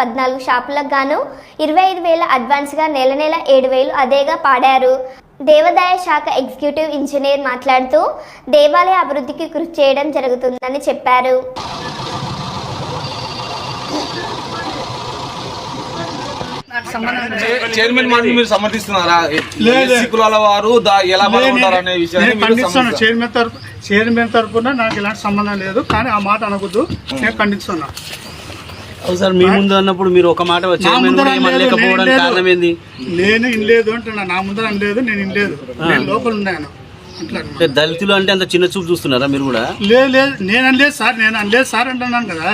పద్నాలుగు షాపులకు గాను ఇరవై ఐదు వేల అడ్వాన్స్గా నెల నెల ఏడు వేలు అదేగా పాడారు. దేవాదాయ శాఖ ఎగ్జిక్యూటివ్ ఇంజనీర్ మాట్లాడుతూ దేవాలయ అభివృద్ధికి కృషి చేయడం జరుగుతుందని చెప్పారు. చైర్మన్ మాట మీరు సమర్థిస్తున్నారా? కులాల వారు ఎలా బాగుంటారు అనే విషయాన్ని. చైర్మన్ తరపు చైర్మన్ తరపున నాకు ఎలాంటి సంబంధం లేదు కానీ ఆ మాట అనకూడదు. నేను ఖండిస్తున్నా అవును సార్ మీ ముందు అన్నప్పుడు మీరు ఒక మాట అనలేదు, నేను ఇనలేదు. కారణం ఏంది నేను ఇనలేదు అంటున్నా. నా ముందర అనలేదు నేను ఇనలేదు. నేను లోపల ఉన్నాను. అంటే దళితులు అంటే అంత చిన్న చూపు చూస్తున్నారా మీరు కూడా? లేదు లేదు నేను అనలేదు సార్ నేను అనలేదు సార్ అంటున్నాను కదా.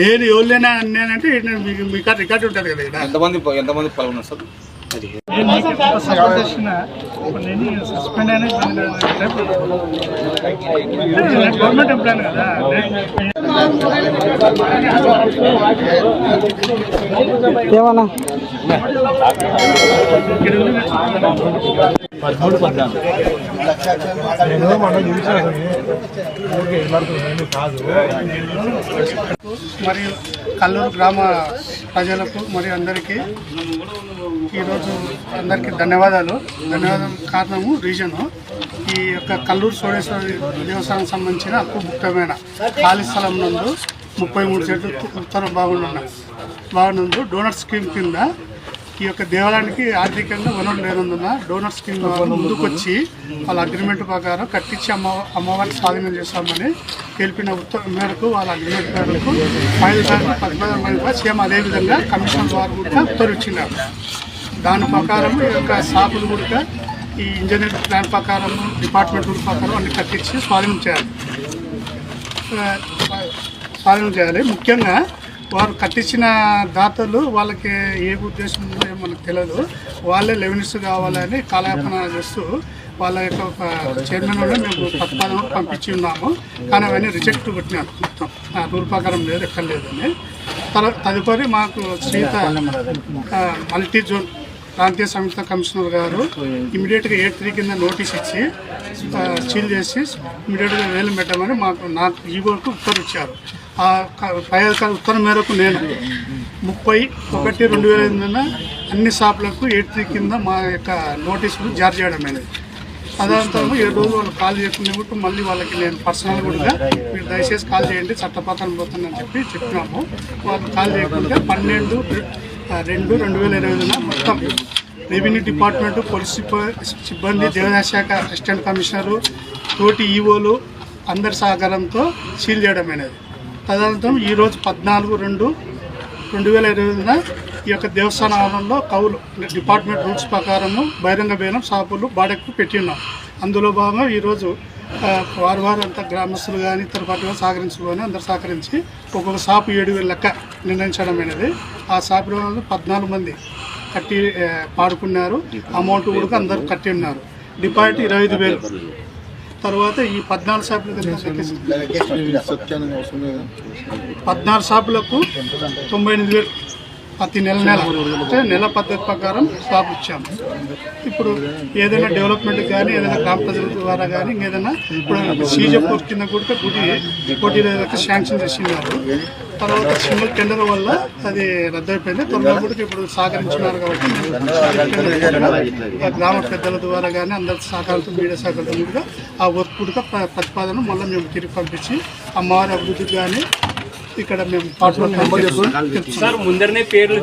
నేను ఎవరినైనా అన్నానంటే నేను మీకు మీ రికార్డు ఉంటుంది కదా ఇక్కడ. ఎంతమంది ఎంతమంది పాల్గొన్నారు సార్? సస్పెండ్ అయినా గవర్నమెంట్ ఎంప్లాయ్ కదా. ఏమన్నా? మరియు కల్లూరు గ్రామ ప్రజలకు మరియు అందరికీ ఈరోజు అందరికీ ధన్యవాదాలు. ధన్యవాదాలు కారణము రీజను ఈ యొక్క కల్లూరు సోడేశ్వరి దేవస్థానం సంబంధించిన అప్పు ముఖ్యమైన ఖాళీ స్థలం నందు ముప్పై మూడు సెట్లు ఉత్తర బాగుండున్న బాగున్నందు డోనర్ స్కీమ్ కింద ఈ యొక్క దేవాలయానికి ఆర్థికంగా వనరు లేనందున డోనర్ స్కీమ్ ముందుకు ముందుకొచ్చి వాళ్ళ అగ్రిమెంట్ ప్రకారం కట్టించి అమ్మ అమ్మవారిని స్వాధీనం చేస్తామని తెలిపిన ఉత్తర మేరకు వాళ్ళ అగ్రిమెంట్ మేరకు ఫైల్ తారీఖు పద్నాలుగు మేరకు సేమ్ అదేవిధంగా కమిషన్ వారు కూడా ఉత్తర్వు ఇచ్చినారు. దాని ప్రకారం ఈ యొక్క షాపులు కూడా ఈ ఇంజనీరింగ్ ప్లాన్ ప్రకారం డిపార్ట్మెంట్ రూల్ ప్రకారం అన్ని కట్టించి స్వాధీనం చేయాలి. స్వాధీనం చేయాలి. ముఖ్యంగా వారు కట్టించిన దాతలు వాళ్ళకి ఏ ఉద్దేశం ఉందో ఏమో మనకు తెలియదు వాళ్ళే లెవెన్స్ కావాలని కాలయాపన చేస్తూ వాళ్ళ యొక్క ఒక చైర్మన్ కూడా మేము ప్రతిపాదన పంపించి ఉన్నాము. కానీ అవన్నీ రిజెక్ట్ కొట్టినారు మొత్తం. ఆ రూల్ ప్రకారం లేదు ఎక్కడ లేదని. తర్వాత తదుపరి మాకు సీత మల్టీ జోన్ ప్రాంతీయ సంయుక్త కమిషనర్ గారు ఇమీడియట్గా ఎయిట్ త్రీ కింద నోటీస్ ఇచ్చి చీల్ సీల్ చేసి ఇమీడియట్గా వేలు పెట్టమని మాకు నాకు ఈ ఉత్తర్వు ఇచ్చారు ఆ క- పై అధికారి ఉత్తర్వు మేరకు నేను ముప్పై ఒకటి రెండు వేల ఎనిమిదిన అన్ని షాపులకు ఎయిట్ త్రీ కింద మా యొక్క నోటీసులు జారీ చేయడం అనేది. అదంతా ఏడు రోజులు వాళ్ళు కాల్ చేయకుండా కూడా మళ్ళీ వాళ్ళకి నేను పర్సనల్ కూడా మీరు దయచేసి కాల్ చేయండి చట్టపత్రం పోతుందని చెప్పి చెప్పినాము. వాళ్ళు కాల్ చేయకుండా పన్నెండు రెండు రెండు వేల ఇరవై ఐదున మొత్తం రెవెన్యూ డిపార్ట్మెంట్ పోలీస్ సిబ్బంది దేవాదాయ శాఖ అసిస్టెంట్ కమిషనరు తోటి ఈఓలు అందరి సహకారంతో సీల్ చేయడం అనేది. తదనంతరం ఈరోజు పద్నాలుగు రెండు రెండు వేల ఇరవై ఐదున ఈ యొక్క దేవస్థాన ఆవరణలో కౌలు డిపార్ట్మెంట్ రూల్స్ ప్రకారము బహిరంగ బేరం షాపులు బాడెక్కు పెట్టి ఉన్నాం. అందులో భాగంగా ఈరోజు వారు వారు అంతా గ్రామస్తులు కానీ ఇతర పార్టీలు సహకరించుకొని అందరు సహకరించి ఒక్కొక్క షాపు ఏడు వేల లెక్క నిర్ణయించడం అనేది ఆ షాపులో పద్నాలుగు మంది కట్టి పాడుకున్నారు. అమౌంట్ కూడా అందరు కట్టి ఉన్నారు. డిపాజిట్ ఇరవై ఐదు వేలు. తర్వాత ఈ పద్నాలుగు షాపులు పద్నాలుగు షాపులకు తొంభై ఎనిమిది వేలు ప్రతి నెల నెల. అంటే నెల పద్ధతి ప్రకారం షాప్ ఇచ్చాము. ఇప్పుడు ఏదైనా డెవలప్మెంట్ కానీ ఏదైనా గ్రామ ప్రజల ద్వారా కానీ ఇంకేదైనా ఇప్పుడు సీజపూర్ కింద కూడా గుడి పోటీ శాంక్షన్ చేసినారు తర్వాత సింగిల్ టెండర్ వల్ల అది రద్దయిపోయింది. త్వరగా కూడా ఇప్పుడు సహకరించినారు కాబట్టి గ్రామ పెద్దల ద్వారా కానీ అందరి సహకారంతో మీడియా సహకారంతో కూడా ఆ వర్క్ కూడా ప్రతిపాదన మళ్ళీ మేము తిరిగి పంపించి అమ్మవారి అభివృద్ధికి కానీ ఇక్కడ మేము పాటు సార్ ముందరనే పేర్లు